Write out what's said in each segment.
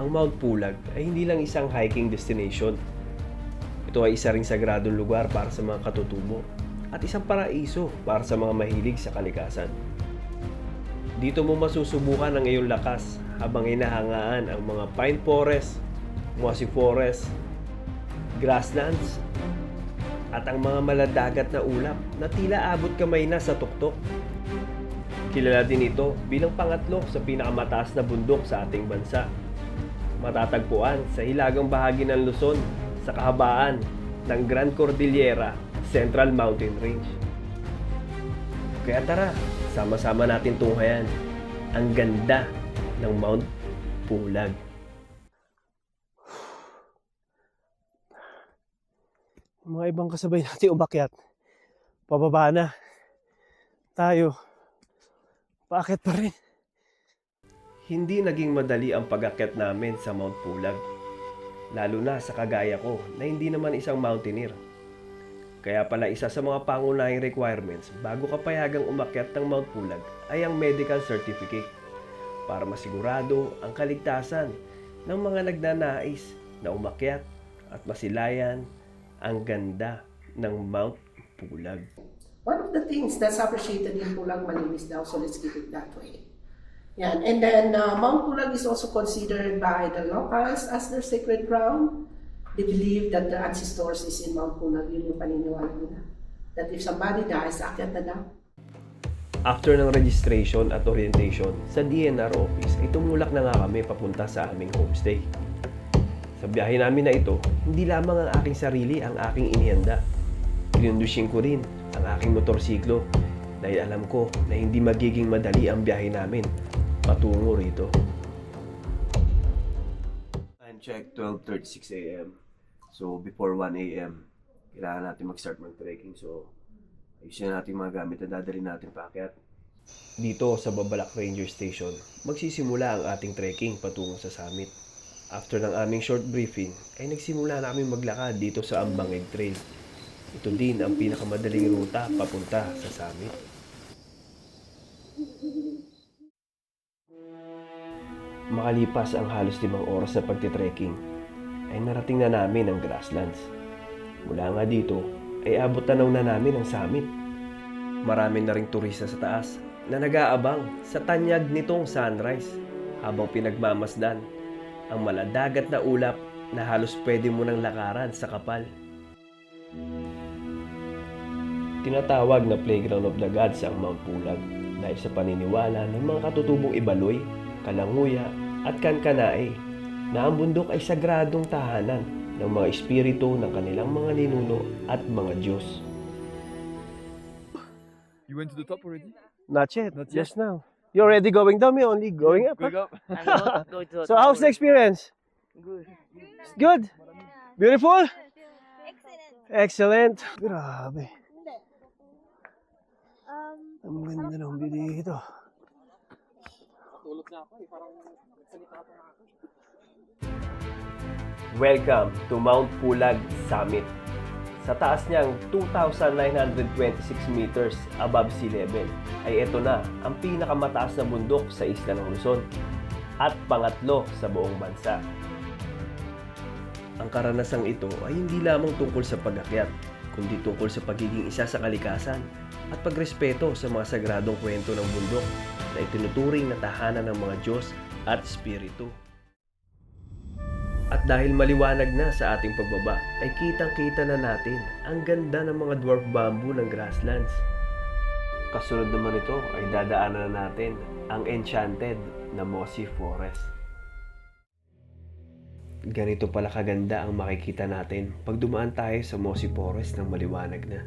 ang Mount Pulag ay hindi lang isang hiking destination. Ito ay isa ring sagradong lugar para sa mga katutubo at isang paraiso para sa mga mahilig sa kalikasan. Dito mo masusubukan ang iyong lakas habang hinahangaan ang mga pine forest, mossy forest, grasslands, at ang mga maladagat na ulap na tila abot kamay na sa tuktok. Kilala din ito bilang pangatlo sa pinakamataas na bundok sa ating bansa. Matatagpuan sa hilagang bahagi ng Luzon sa kahabaan ng Grand Cordillera Central Mountain Range. Kaya tara, sama-sama natin tunghayan ang ganda ng Mount Pulag. Mga ibang kasabay natin umakyat. Pababa na. Tayo. Paakyat pa rin. Hindi naging madali ang pag-akyat namin sa Mount Pulag. Lalo na sa kagaya ko na hindi naman isang mountaineer. Kaya pala isa sa mga pangunahing requirements bago ka payagang umakyat ng Mount Pulag ay ang medical certificate para masigurado ang kaligtasan ng mga nagnanais na umakyat at masilayan ang ganda ng Mount Pulag. One of the things that's appreciated in Pulag Malinis daw, so let's keep it that way. Yan. And then uh, Mount Pulag is also considered by the locals as their sacred ground. They believe that the ancestors is in Mount Pulag. Yun yung paniniwala nila. That if somebody dies, akyat na daw. After ng registration at orientation sa DNR office ay tumulak na nga kami papunta sa aming homestay. Sa biyahe namin na ito, hindi lamang ang aking sarili ang aking inihanda. Pinundusin ko rin ang aking motorsiklo dahil alam ko na hindi magiging madali ang biyahe namin patungo rito. Time check 12.36 a.m. So before 1 a.m. kailangan natin mag-start mag-trekking. So ayusin natin mga gamit na dadalhin natin paakyat. Dito sa Babalak Ranger Station, magsisimula ang ating trekking patungo sa summit. After ng aming short briefing, ay nagsimula na kami maglakad dito sa Ambangig Trail. Ito din ang pinakamadaling ruta papunta sa summit. Makalipas ang halos limang oras na pagtitrekking, ay narating na namin ang grasslands. Mula nga dito, ay abot tanaw na namin ang summit. Marami na ring turista sa taas na nag-aabang sa tanyag nitong sunrise habang pinagmamasdan ang maladagat na ulap na halos pwede mo nang lakaran sa kapal. Tinatawag na playground of the gods ang Mount Pulag dahil sa paniniwala ng mga katutubong Ibaloy, Kalanguya at Kankanae na ang bundok ay sagradong tahanan ng mga espiritu ng kanilang mga ninuno at mga Diyos. You went to the top already? Not yet. Not yet. Just now. You already going down, me only going up. Going up? So how's the experience? Good. It's good? Beautiful? Excellent. Grabe. Ang ganda ng view dito. Welcome to Mount Pulag Summit. Sa taas niyang 2,926 meters above sea level, ay ito na ang pinakamataas na bundok sa isla ng Luzon at pangatlo sa buong bansa. Ang karanasang ito ay hindi lamang tungkol sa pag-akyat, kundi tungkol sa pagiging isa sa kalikasan at pagrespeto sa mga sagradong kwento ng bundok na itinuturing na tahanan ng mga Diyos at Espiritu. At dahil maliwanag na sa ating pagbaba, ay kitang-kita na natin ang ganda ng mga dwarf bamboo ng grasslands. Kasunod naman ito ay dadaanan na natin ang enchanted na mossy forest. Ganito pala kaganda ang makikita natin pag dumaan tayo sa mossy forest ng maliwanag na.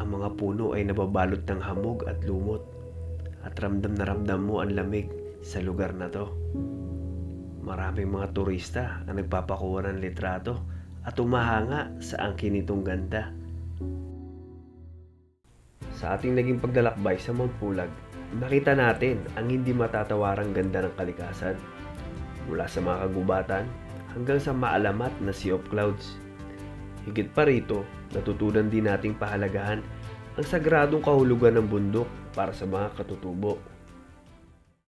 Ang mga puno ay nababalot ng hamog at lumot at ramdam na ramdam mo ang lamig sa lugar na to. Maraming mga turista ang nagpapakuha ng litrato at umahanga sa angkin nitong ganda. Sa ating naging paglalakbay sa Mount Pulag, nakita natin ang hindi matatawarang ganda ng kalikasan. Mula sa mga kagubatan hanggang sa maalamat na Sea of Clouds. Higit pa rito, natutunan din nating pahalagahan ang sagradong kahulugan ng bundok para sa mga katutubo.